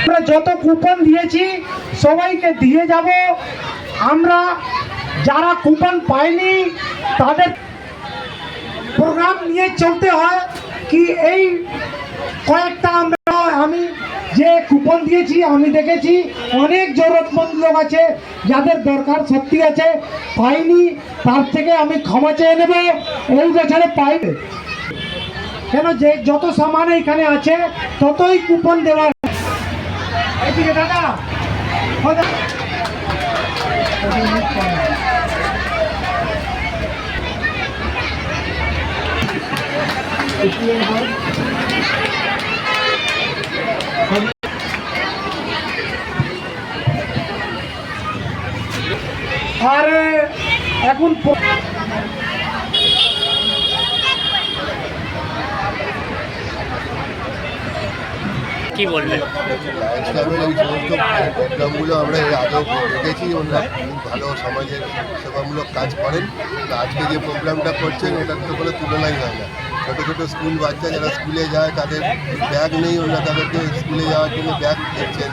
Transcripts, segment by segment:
আমরা যত কুপন দিয়েছি, সবাইকে দিয়ে যাব। আমরা যারা কুপন পায়নি তাদের প্রোগ্রাম নিয়ে চলতে হয় কি এই কয়েকটা আমরা, আমি যে কুপন দিয়েছি, আমি দেখেছি অনেক জরুরতমন্দ লোক আছে, যাদের দরকার সত্যি আছে, পাইনি, তার থেকে আমি ক্ষমা চেয়ে নেবে। এই বছরে পাইবে কেন যে যত সামান এখানে আছে ততই কুপন দেওয়ার এদিকে দাদা। আর এখন কি বলবেন লায়ন্স এই আমরা এর আগেও দেখেছি ওনারা ভালো সমাজের সেবামূলক কাজ করেন। আজকে যে প্রোগ্রামটা করছেন, এটার তো কোনো তুলনাই হয় না। ছোটো ছোটো স্কুল বাচ্চা যারা স্কুলে যায়, তাদের ব্যাগ নেই ওনারা তাদেরকে স্কুলে যাওয়ার জন্য ব্যাগ দিচ্ছেন।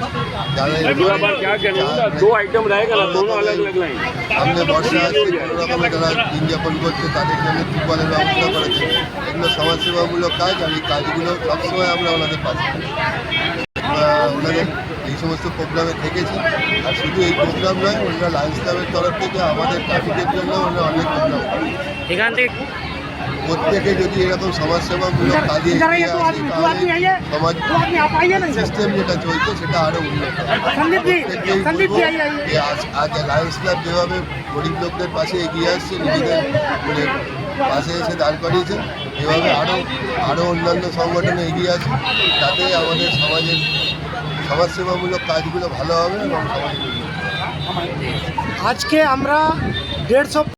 যাদের अगला बार क्या करें ना दो आइटम रहेगा ना दोनों अलग अलग लाइन সামনে বর্ষা আসছে কোনো রকমে যারা দিন যাপন করছে তাদের জন্য ত্রিপলের ব্যবস্থা করেছে এগুলো সমাজসেবামূলক কাজ আর এই কাজগুলো সবসময় আমরা ওনাদের পাশে থাকি। আমরা ওনাদের এই সমস্ত প্রোগ্রামে থেকেছি আর শুধু এই প্রোগ্রাম নয় ওনারা লায়ন্স ক্লাবের তরফ থেকে আমাদের ট্রাফিকের জন্য ওনারা অনেক প্রোগ্রাম করেন এখান থেকে প্রত্যেকে যদি এরকম সমাজসেবামূলক কাজে সমাজ সিস্টেম যেটা চলছে সেটা আরও উন্নত আজ লায়ন্স ক্লাব যেভাবে গরিব লোকদের পাশে এগিয়ে আসছে নিজেদের মানে পাশে এসে দাঁড় করিয়েছে এভাবে আরও আরও অন্যান্য সংগঠনে এগিয়ে আছে তাতে আমাদের সমাজের সমাজসেবামূলক কাজগুলো ভালো হবে এবং আজকে আমরা দেড়শো